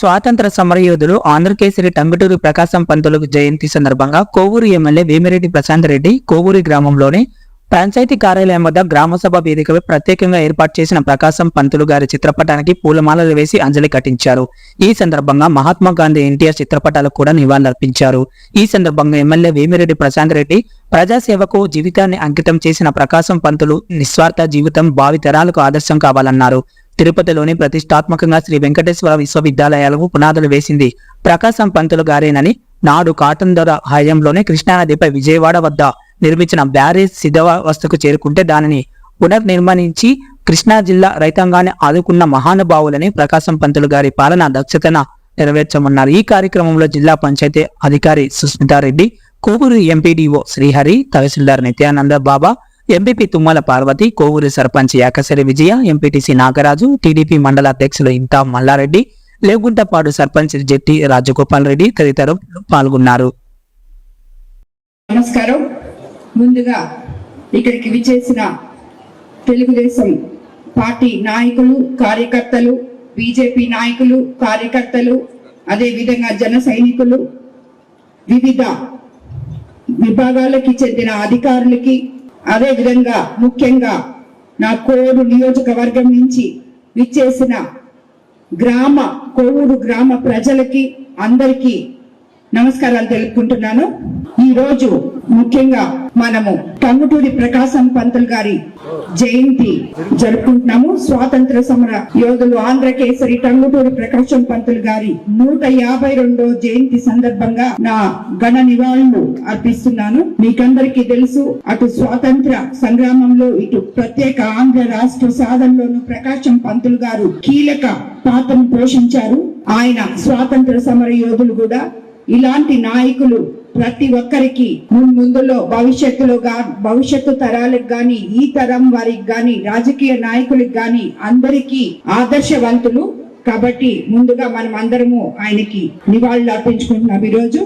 స్వాతంత్ర సమరయోధులు ఆంధ్రకేసరి టంగుటూరి ప్రకాశం పంతులకు జయంతి సందర్భంగా కోవూరు ఎమ్మెల్యే వేమిరెడ్డి ప్రశాంత్ రెడ్డి కోవూరు గ్రామంలోని పంచాయతీ కార్యాలయం వద్ద గ్రామసభ వేదికపై ప్రత్యేకంగా ఏర్పాటు చేసిన ప్రకాశం పంతులు గారి చిత్రపటానికి పూలమాలలు వేసి అంజలి ఘటించారు ఈ సందర్భంగా మహాత్మా గాంధీ ఎన్టీఆర్ చిత్రపటాలకు కూడా నివాళులర్పించారు. ఈ సందర్భంగా ఎమ్మెల్యే వేమిరెడ్డి ప్రశాంత్ రెడ్డి ప్రజాసేవకు జీవితాన్ని అంకితం చేసిన ప్రకాశం పంతులు నిస్వార్థ జీవితం భావితరాలకు ఆదర్శం కావాలన్నారు. తిరుపతిలోని ప్రతిష్టాత్మకంగా శ్రీ వెంకటేశ్వర విశ్వవిద్యాలయాలకు పునాదులు వేసింది. ప్రకాశం పంతులు గారేనని నాడు కాటన్ ధర హయాంలోనే కృష్ణానదిపై విజయవాడ వద్ద నిర్మించిన బ్యారేజ్ సిద్ధవస్థకు చేరుకుంటే దానిని పునర్నిర్మాణించి కృష్ణా జిల్లా రైతాంగాన్ని ఆదుకున్న మహానుభావులని ప్రకాశం పంతులు గారి పాలన దక్షతన నెరవేర్చమన్నారు. ఈ కార్యక్రమంలో జిల్లా పంచాయతీ అధికారి Susmita Reddy Kovur MPDO Srihari tahsildar Nityananda Baba MPP Tummala Parvathi Kovur sarpanch Yakasari Vijaya MPTC Nagaraju TDP మండల అధ్యక్షులు ఇంతా మల్లారెడ్డి లేగుంటపాడు సర్పంచ్ జెట్టి రాజగోపాల్ రెడ్డి తదితరులు పాల్గొన్నారు. నమస్కారం. ముందుగా ఇక్కడికి విచేసిన తెలుగుదేశం పార్టీ నాయకులు కార్యకర్తలు బీజేపీ నాయకులు కార్యకర్తలు అదే విధంగా జన సైనికులు వివిధ విభాగాలకి చెందిన అధికారులకి అదే విధంగా ముఖ్యంగా నా కోరు నియోజకవర్గం నుంచి విచ్చేసిన గ్రామ కోవూరు గ్రామ ప్రజలకి అందరికీ నమస్కారాలు తెలుపుకుంటున్నాను. ఈ రోజు ముఖ్యంగా మనము టంగుటూరి ప్రకాశం పంతులు గారి జయంతి జరుపుకుంటున్నాము. స్వాతంత్ర సమర యోధులు ఆంధ్రకేసరి టంగుటూరి ప్రకాశం పంతులు గారి నూట యాభై రెండో జయంతి సందర్భంగా నా గణ నివాళులు అర్పిస్తున్నాను. మీకందరికీ తెలుసు అటు స్వాతంత్ర సంగ్రామంలో ఇటు ప్రత్యేక ఆంధ్ర రాష్ట్ర సాధనలోను ప్రకాశం పంతులు గారు కీలక పాత్రను పోషించారు. ఆయన స్వాతంత్ర సమర యోధులు కూడా ఇలాంటి నాయకులు ప్రతి ఒక్కరికి మున్ ముందులో భవిష్యత్తులో భవిష్యత్తు తరాలకు గాని ఈ తరం వారికి గాని రాజకీయ నాయకులకు గాని అందరికీ ఆదర్శవంతులు. కాబట్టి ముందుగా మనం అందరము ఆయనకి నివాళులు అర్పించుకుంటున్నాం ఈరోజు.